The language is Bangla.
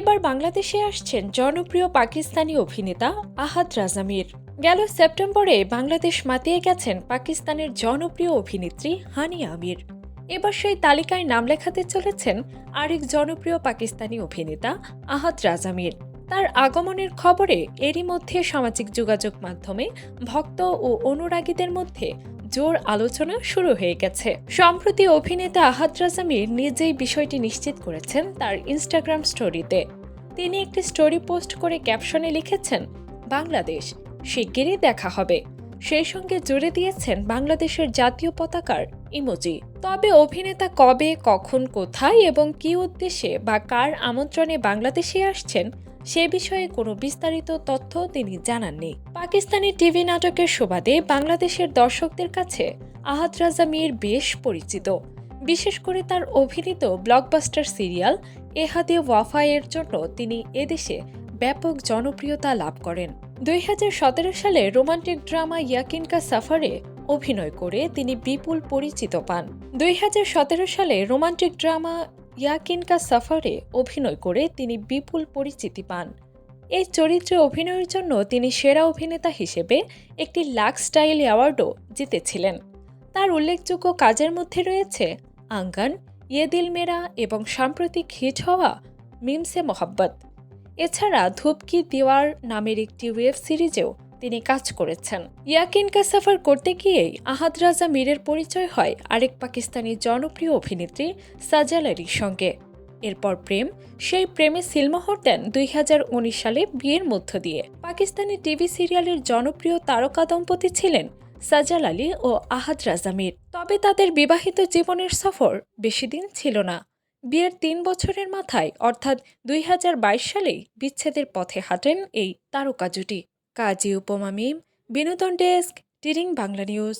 এবার বাংলাদেশে আসছেন জনপ্রিয় পাকিস্তানি অভিনেতা আহাদ রাজামির। গেল সেপ্টেম্বরে বাংলাদেশ মাতিয়ে গেছেন পাকিস্তানের জনপ্রিয় অভিনেত্রী হানি আমির। এবার সেই তালিকায় নাম লেখাতে চলেছেন আরেক জনপ্রিয় পাকিস্তানি অভিনেতা আহাদ রাজামির। তার আগমনের খবরে এরই মধ্যে সামাজিক যোগাযোগ মাধ্যমে ভক্ত ও অনুরাগীদের মধ্যে জোর আলোচনা শুরু হয়ে গেছে। সম্প্রতি অভিনেতা আহাদ রাজামির নিজেই বিষয়টি নিশ্চিত করেছেন তার ইনস্টাগ্রাম স্টোরিতে তিনি একটি স্টোরি পোস্ট করে ক্যাপশনে লিখেছেন, বাংলাদেশ, শিগগিরই দেখা হবে। সেই সঙ্গে জুড়ে দিয়েছেন, বাংলাদেশের জাতীয় পতাকার ইমোজি তবে অভিনেতা কবে, কখন, কোথায় এবং কী উদ্দেশ্যে বা কার আমন্ত্রণে বাংলাদেশে আসছেন সে বিষয়ে কোনো বিস্তারিত তথ্য তিনি জানাননি। পাকিস্তানি টিভি নাটকের সুবাদে বাংলাদেশের দর্শকদের কাছে আহাদ রাজা মীর বেশ পরিচিত। বিশেষ করে তার অভিনীত ব্লকবাস্টার সিরিয়াল এহাদে ওয়াফা এর জন্য তিনি এদেশে ব্যাপক জনপ্রিয়তা লাভ করেন। দুই হাজার সতেরো সালে রোমান্টিক ড্রামা ইয়াকিনকা সাফারে অভিনয় করে তিনি বিপুল পরিচিত পান। দুই হাজার সতেরো সালে রোমান্টিক ড্রামা ইয়াকিনকা সাফারে অভিনয় করে তিনি বিপুল পরিচিতি পান। এই চরিত্রে অভিনয়ের জন্য তিনি সেরা অভিনেতা হিসেবে একটি লাক্স স্টাইল অ্যাওয়ার্ডও জিতেছিলেন। তার উল্লেখযোগ্য কাজের মধ্যে রয়েছে আঙ্গান ইয়ে দিল মেরা এবং সাম্প্রতিক হিট হওয়া মিমসে মোহাব্বত। এছাড়া ধূপকি দিওয়ার নামের একটি ওয়েব সিরিজেও তিনি কাজ করেছেন। ইয়াকিনকা কাসাফার করতে গিয়েই আহাদ রাজা মীরের পরিচয় হয় আরেক পাকিস্তানি জনপ্রিয় অভিনেত্রী সাজাল আলীর সঙ্গে। এরপর প্রেম, সেই প্রেমে সিলমোহর দেন দুই হাজার উনিশ সালে বিয়ের মধ্য দিয়ে। পাকিস্তানি টিভি সিরিয়ালের জনপ্রিয় তারকা দম্পতি ছিলেন সাজাল আলী ও আহাদ রাজামির তবে তাদের বিবাহিত জীবনের সফর বেশি দিন ছিল না। বিয়ের তিন বছরের মাথায় অর্থাৎ দুই হাজার বাইশ সালেই বিচ্ছেদের পথে হাঁটেন এই তারকা জুটি। কাজী উপমামি বিনোদন ডেস্ক টিরিং বাংলা নিউজ।